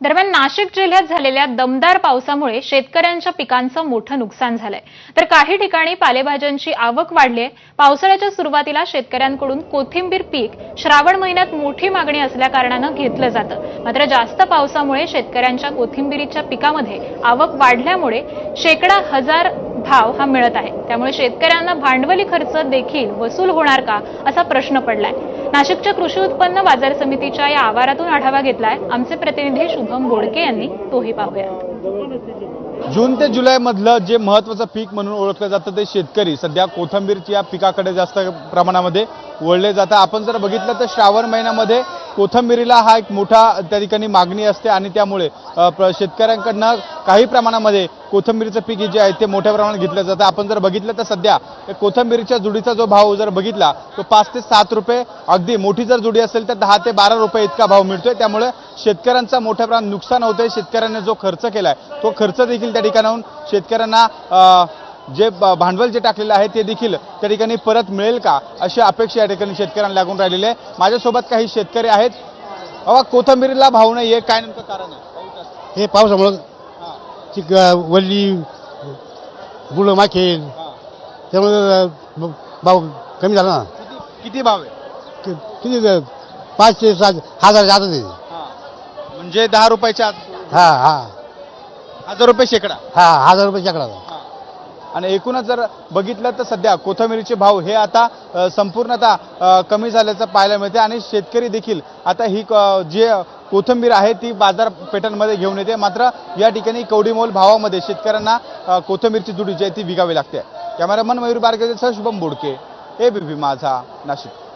दरम्यान नाशिक जिल्ह्यात झालेल्या दमदार पावसामुळे शेतकऱ्यांच्या पिकांचं मोठं नुकसान झालंय. तर काही ठिकाणी पालेभाज्यांची आवक वाढली आहे पावसाळ्याच्या सुरुवातीला शेतकऱ्यांकडून कोथिंबीर पीक श्रावण महिन्यात मोठी मागणी असल्या कारणानं घेतलं जातं. मात्र जास्त पावसामुळे शेतकऱ्यांच्या कोथिंबिरीच्या पिकामध्ये आवक वाढल्यामुळे शेकडा हजार भाव हा मिळत आहे. त्यामुळे शेतकऱ्यांना भांडवली खर्च देखील वसूल होणार का असा प्रश्न पडलाय. नाशिकच्या कृषी उत्पन्न बाजार समितीच्या या आवारातून आढावा घेतलाय. आमचे प्रतिनिधी शुभम बोडके यांनी. तोही पाहूयात. जून ते जुलै मधलं जे महत्वाचं पीक म्हणून ओळखलं जातं ते शेतकरी. सध्या कोथंबीरच्या पिकाकडे जास्त प्रमाणामध्ये वळले जातं आपण जर बघितलं तर श्रावण महिन्यामध्ये कोथंबिरीला हा एक मोठा त्या ठिकाणी मागणी असते आणि त्यामुळे शेतकऱ्यांकडनं काही प्रमाणामध्ये कोथंबीरीचं पीक जे आहे ते मोठ्या प्रमाणात घेतलं जातं. आपण जर बघितलं तर सध्या या कोथंबीरीच्या जुडीचा जो भाव जर बघितला तो पाच ते सात रुपये अगदी मोठी जर जुडी असेल तर दहा ते बारा रुपये इतका भाव मिळतोय. त्यामुळे शेतकऱ्यांचा मोठ्या प्रमाणात नुकसान होतंय. शेतकऱ्यांनी जो खर्च केलाय तो खर्च देखील त्या ठिकाणाहून शेतकऱ्यांना जे भांडवल जे टाकलेलं आहे ते देखील त्या ठिकाणी परत मिळेल का अशी अपेक्षा या ठिकाणी शेतकऱ्यांना लागून राहिलेली आहे. माझ्यासोबत काही शेतकरी आहेत. बाबा कोथंबीरीला भाव नाही आहे काय नेमकं कारण आहे? हे पावसामुळं ती ग- वल्ली गुळं माखेल. त्यामुळे भाव कमी झाला ना. किती भाव आहे? कि- किती ग- पाचशे सात हजार जातात ते हा. म्हणजे दहा रुपयाच्या आत हा हा. हजार रुपये शेकडा. हा हजार रुपये चकडा आणि एकूणच जर बघितलं तर सध्या कोथंबिरीचे भाव हे आता संपूर्णतः कमी झाल्याचं पाहायला मिळते आणि शेतकरी देखील आता ही क- जे कोथंबीर आहे ती बाजारपेठांमध्ये घेऊन येते. मात्र या ठिकाणी कवडीमोल भावामध्ये शेतकऱ्यांना कोथंबीरची जुडी जी आहे ती विकावी लागते. कॅमेरामन मयूर बारगेसह शुभम बोडके ए बी माझा नाशिक.